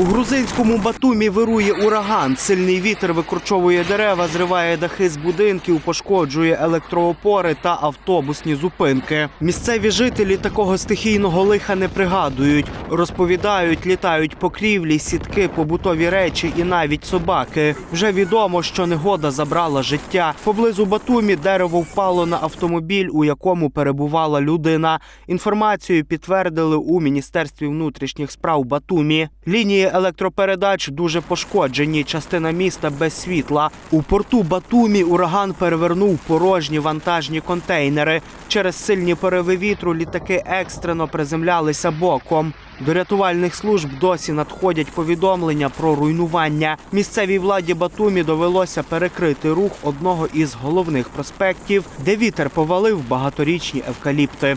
У грузинському Батумі вирує ураган. Сильний вітер викорчовує дерева, зриває дахи з будинків, пошкоджує електроопори та автобусні зупинки. Місцеві жителі такого стихійного лиха не пригадують. Розповідають, літають покрівлі, сітки, побутові речі і навіть собаки. Вже відомо, що негода забрала життя. Поблизу Батумі дерево впало на автомобіль, у якому перебувала людина. Інформацію підтвердили у міністерстві внутрішніх справ Батумі. Лінії електропередач дуже пошкоджені. Частина міста без світла. У порту Батумі ураган перевернув порожні вантажні контейнери. Через сильні пориви вітру літаки екстрено приземлялися боком. До рятувальних служб досі надходять повідомлення про руйнування. Місцевій владі Батумі довелося перекрити рух одного із головних проспектів, де вітер повалив багаторічні евкаліпти.